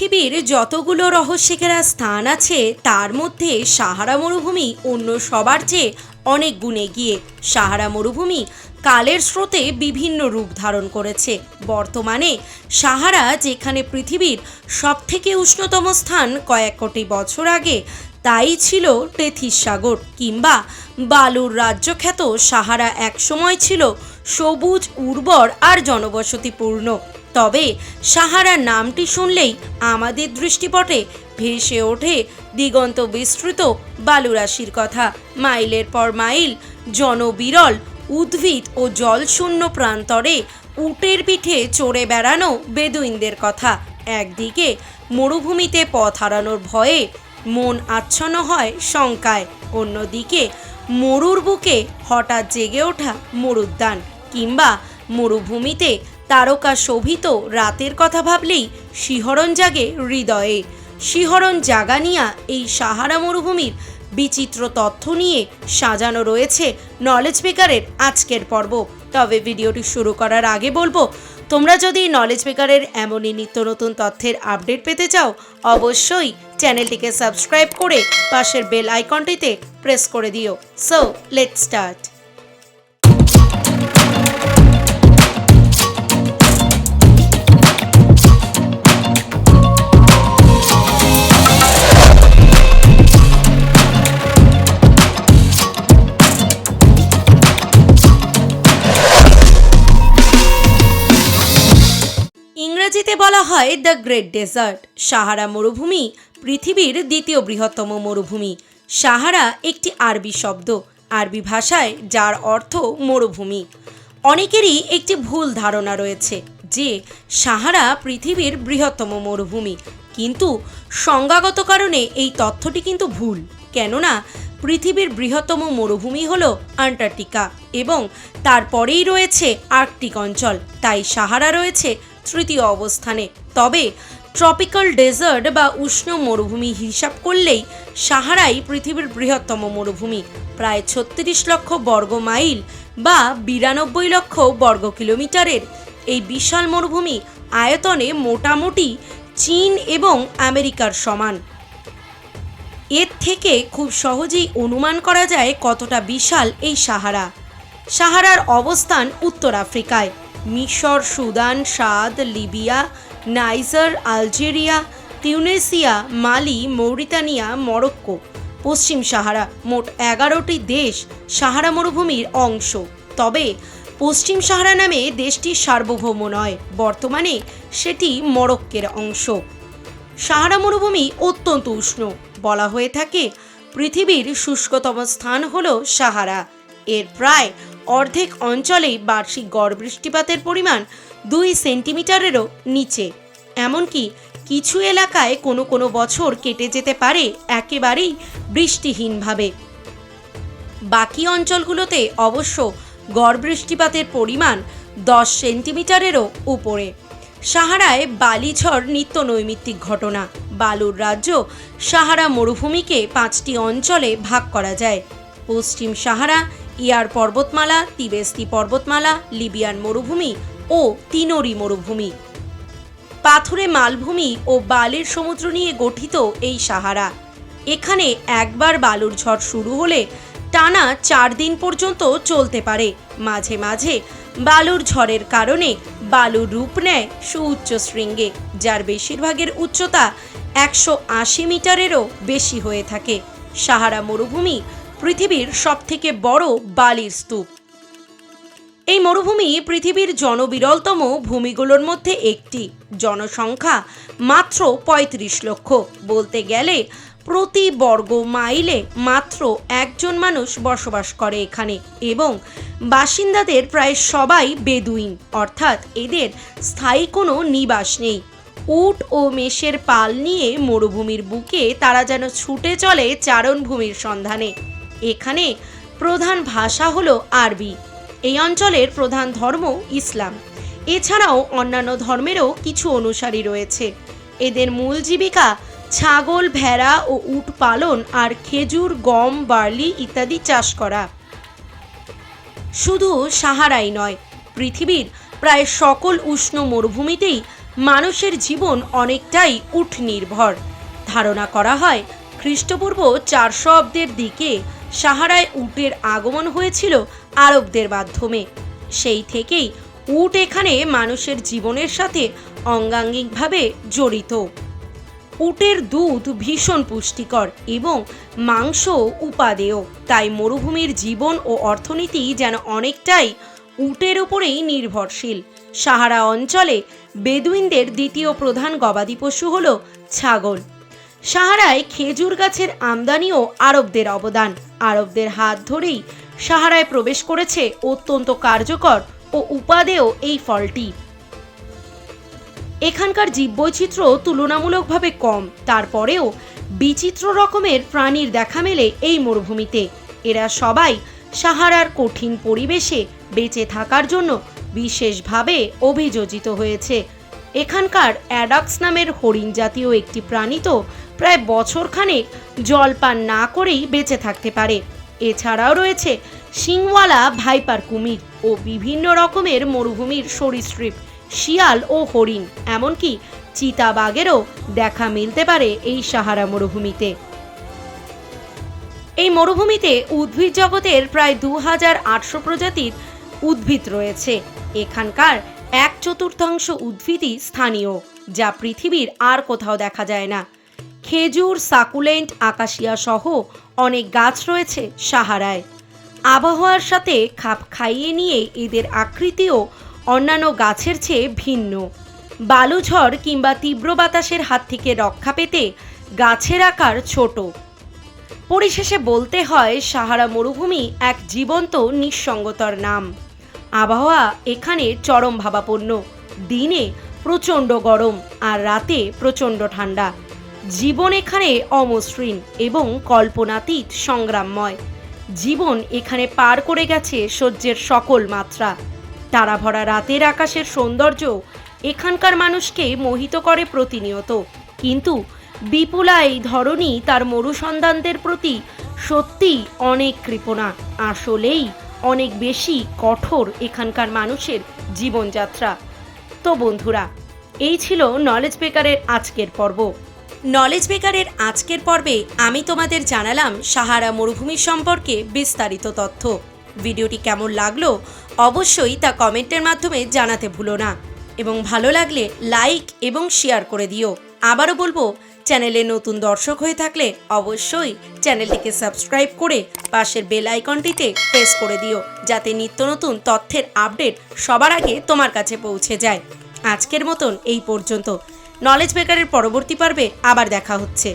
পৃথিবীর যতগুলো রহস্যেরা স্থান আছে, তার মধ্যে সাহারা মরুভূমি অন্য সবার চেয়ে অনেক গুণে গিয়ে সাহারা মরুভূমি কালের স্রোতে বিভিন্ন রূপ ধারণ করেছে। বর্তমানে সাহারা, যেখানে পৃথিবীর সবথেকে উষ্ণতম স্থান কয়েক কোটি বছর আগে তাই ছিল টেথিস সাগর কিংবা বালুর রাজ্যখ্যাত সাহারা একসময় ছিল সবুজ, উর্বর আর জনবসতিপূর্ণ। তবে সাহারা নামটি শুনলেই আমাদের দৃষ্টিপটে ভেসে ওঠে দিগন্ত বিস্তৃত বালুরাশির কথা। মাইলের পর মাইল জনবিরল, উদ্ভিদ ও জলশূন্য প্রান্তরে উটের পিঠে চড়ে বেড়ানো বেদুইনদের কথা। একদিকে মরুভূমিতে পথ হারানোর ভয়ে মন আচ্ছন্ন হয় শঙ্কায়। অন্যদিকে, মরুর বুকে হঠাৎ জেগে ওঠা মরুদ্যান কিংবা মরুভূমিতে তারকা শোভিত রাতের কথা ভাবলেই শিহরণ জাগে হৃদয়ে। শিহরণ জাগানিয়া এই সাহারা মরুভূমির বিচিত্র তথ্য নিয়ে সাজানো রয়েছে নলেজ বেকারের আজকের পর্ব। তবে ভিডিওটি শুরু করার আগে বলব, তোমরা যদি নলেজ মেকারের এমনই নিত্য নতুন তথ্যের আপডেট পেতে চাও, অবশ্যই চ্যানেলটিকে সাবস্ক্রাইব করে পাশের বেল আইকনটিতে প্রেস করে দিও। সো লেট স্টার্ট ইংরেজিতে বলা হয় দ্য গ্রেট ডেজার্ট। সাহারা মরুভূমি পৃথিবীর দ্বিতীয় বৃহত্তম মরুভূমি। সাহারা একটি আরবি শব্দ, আরবি ভাষায় যার অর্থ মরুভূমি। অনেকেরই একটি ভুল ধারণা রয়েছে যে সাহারা পৃথিবীর বৃহত্তম মরুভূমি। কিন্তু সংজ্ঞাগত কারণে এই তথ্যটি কিন্তু ভুল, কেননা পৃথিবীর বৃহত্তম মরুভূমি হল আন্টার্কটিকা এবং তারপরেই রয়েছে আর্কটিক অঞ্চল। তাই সাহারা রয়েছে তৃতীয় অবস্থানে। তবে ট্রপিক্যাল ডেজার্ট বা উষ্ণ মরুভূমি হিসাব করলেই সাহারাই পৃথিবীর বৃহত্তম মরুভূমি। প্রায় ছত্রিশ লক্ষ বর্গ মাইল বা বিরানব্বই লক্ষ বর্গ কিলোমিটারের এই বিশাল মরুভূমি আয়তনে মোটামুটি চীন এবং আমেরিকার সমান। এর থেকে খুব সহজেই অনুমান করা যায় কতটা বিশাল এই সাহারা। সাহারার অবস্থান উত্তর আফ্রিকায়। মিশর, Sudan, Chad, Libya, Niger, Algeria, Tunisia, Mali, Mauritania, Morocco, পশ্চিম সাহারা। মোট এগারোটি দেশ সাহারা মরুভূমির অংশ। তবে পশ্চিম সাহারা নামে দেশটি সার্বভৌম নয়, বর্তমানে সেটি মরক্কের অংশ। সাহারা মরুভূমি অত্যন্ত উষ্ণ। বলা হয়ে থাকে, পৃথিবীর শুষ্কতম স্থান হল সাহারা। এর প্রায় অর্ধেক অঞ্চলেই বার্ষিক গড় বৃষ্টিপাতের পরিমাণ দুই সেন্টিমিটারেরও নিচে। এমনকি কিছু এলাকায় কোনো কোনো বছর কেটে যেতে পারে একেবারেই বৃষ্টিহীনভাবে। বাকি অঞ্চলগুলোতে অবশ্য গড় বৃষ্টিপাতের পরিমাণ দশ সেন্টিমিটারেরও উপরে। সাহারায় বালিঝড় নিত্য নৈমিত্তিক ঘটনা। বালুর রাজ্য সাহারা মরুভূমিকে পাঁচটি অঞ্চলে ভাগ করা যায়। পশ্চিম সাহারা ইয়ার পর্বতমালা, তিবেস্তি পর্বতমালা, লিবিয়ান মরুভূমি ও তিনোরি মরুভূমি। পাথুরে মালভূমি ও বালির সমুদ্র নিয়ে গঠিত এই সাহারা। এখানে একবার বালুর ঝড় শুরু হলে টানা চার দিন পর্যন্ত চলতে পারে। মাঝে মাঝে বালুর ঝড়ের কারণে বালুর রূপ নেয় সুউচ্চ শৃঙ্গে, যার বেশিরভাগের উচ্চতা একশো আশি মিটারেরও বেশি হয়ে থাকে। সাহারা মরুভূমি পৃথিবীর সবথেকে বড় বালির স্তূপ। এই মরুভূমি পৃথিবীর জনবিরলতম ভূমিগুলোর মধ্যে একটি। জনসংখ্যা মাত্র ৩৫ লক্ষ। বলতে গেলে প্রতি বর্গ মাইলে মাত্র একজন মানুষ বসবাস করে এখানে এবং বাসিন্দাদের প্রায় সবাই বেদুইন। অর্থাৎ এদের স্থায়ী কোনো নিবাস নেই। উট ও মেষের পাল নিয়ে মরুভূমির বুকে তারা যেন ছুটে চলে চারণভূমির সন্ধানে। এখানে প্রধান ভাষা হলো আরবি। এই অঞ্চলের প্রধান ধর্ম ইসলাম। এছাড়াও অন্যান্য ধর্মেরও কিছু অনুসারী রয়েছে। এদের মূল জীবিকা ছাগল, ভেড়া ও উট পালন আর খেজুর, গম, বার্লি ইত্যাদি চাষ করা। শুধু সাহারাই নয়, পৃথিবীর প্রায় সকল উষ্ণ মরুভূমিতেই মানুষের জীবন অনেকটাই উঠ নির্ভর। ধারণা করা হয় খ্রিস্টপূর্ব চারশো অব্দের দিকে সাহারায় উটের আগমন হয়েছিল আরবদের মাধ্যমে। সেই থেকেই উট এখানে মানুষের জীবনের সাথে অঙ্গাঙ্গিকভাবে জড়িত। উটের দুধ ভীষণ পুষ্টিকর এবং মাংস উপাদেয়, তাই মরুভূমির জীবন ও অর্থনীতি যেন অনেকটাই উটের উপরেই নির্ভরশীল। সাহারা অঞ্চলে বেদুইনদের দ্বিতীয় প্রধান গবাদি পশু হল ছাগল। সাহারায় খেজুর গাছের আমদানিও আরবদের অবদান। আরবদের হাত ধরেই সাহারায় প্রবেশ করেছে অত্যন্ত কার্যকর ও উপাদেয় এই ফলটি। এখানকার জীববৈচিত্র্য তুলনামূলকভাবে কম। তারপরেও বিচিত্র রকমের প্রাণীর দেখা মেলে এই মরুভূমিতে। এরা সবাই সাহারার কঠিন পরিবেশে বেঁচে থাকার জন্য বিশেষভাবে অভিযোজিত হয়েছে। এখানকার অ্যাডাক্স নামের হরিণ জাতীয় একটি প্রাণী তো প্রায় বছরখানেক জল পান না করেই বেঁচে থাকতে পারে। এছাড়াও রয়েছে শিংওয়ালা ভাইপার কুমির ও বিভিন্ন রকমের মরুভূমির সরীসৃপ, শিয়াল ও হরিণ, এমনকি চিতাবাঘেরও দেখা মিলতে পারে এই সাহারা মরুভূমিতে। এই মরুভূমিতে উদ্ভিদ জগতের প্রায় দু হাজার আটশো প্রজাতির উদ্ভিদ রয়েছে। এখানকার এক চতুর্থাংশ উদ্ভিদই স্থানীয়, যা পৃথিবীর আর কোথাও দেখা যায় না। খেজুর, সাকুলেন্ট, আকাশিয়া সহ অনেক গাছ রয়েছে সাহারায়। আবহাওয়ার সাথে খাপ খাইয়ে নিয়ে এদের আকৃতিও অন্যান্য গাছের চেয়ে ভিন্ন। বালুঝড় কিংবা তীব্র বাতাসের হাত থেকে রক্ষা পেতে গাছের আকার ছোট। পরিশেষে বলতে হয়, সাহারা মরুভূমি এক জীবন্ত নিঃসঙ্গতার নাম। আবহাওয়া এখানে চরম ভাবাপন্ন। দিনে প্রচণ্ড গরম আর রাতে প্রচণ্ড ঠান্ডা। জীবন এখানে অমসৃণ এবং কল্পনাতীত সংগ্রামময়। জীবন এখানে পার করে গেছে সহ্যের সকল মাত্রা। তারা ভরা রাতের আকাশের সৌন্দর্য এখানকার মানুষকে মোহিত করে প্রতিনিয়ত। কিন্তু বিপুলা এই ধরনই তার মরুসন্ধানদের প্রতি সত্যি অনেক কৃপণা। আসলেই অনেক বেশি কঠোর এখানকার মানুষের জীবনযাত্রা। তো বন্ধুরা, এই ছিল নলেজ বেকারের আজকের পর্ব। নলেজ বেকারের আজকের পর্বে আমি তোমাদের জানালাম সাহারা মরুভূমি সম্পর্কে বিস্তারিত তথ্য। ভিডিওটি কেমন লাগল অবশ্যই তা কমেন্টের মাধ্যমে জানাতে ভুলো না। এবং ভালো লাগলে লাইক এবং শেয়ার করে দিও। আবারও বলব, চ্যানেলে নতুন দর্শক হয়ে থাকলে অবশ্যই চ্যানেলটিকে সাবস্ক্রাইব করে পাশের বেল আইকনটিতে প্রেস করে দিও, যাতে নিত্য নতুন তথ্যের আপডেট সবার আগে তোমার কাছে পৌঁছে যায়। আজকের মতন এই পর্যন্ত। নলেজ বেকারের পরবর্তী পর্বে আবার দেখা হচ্ছে।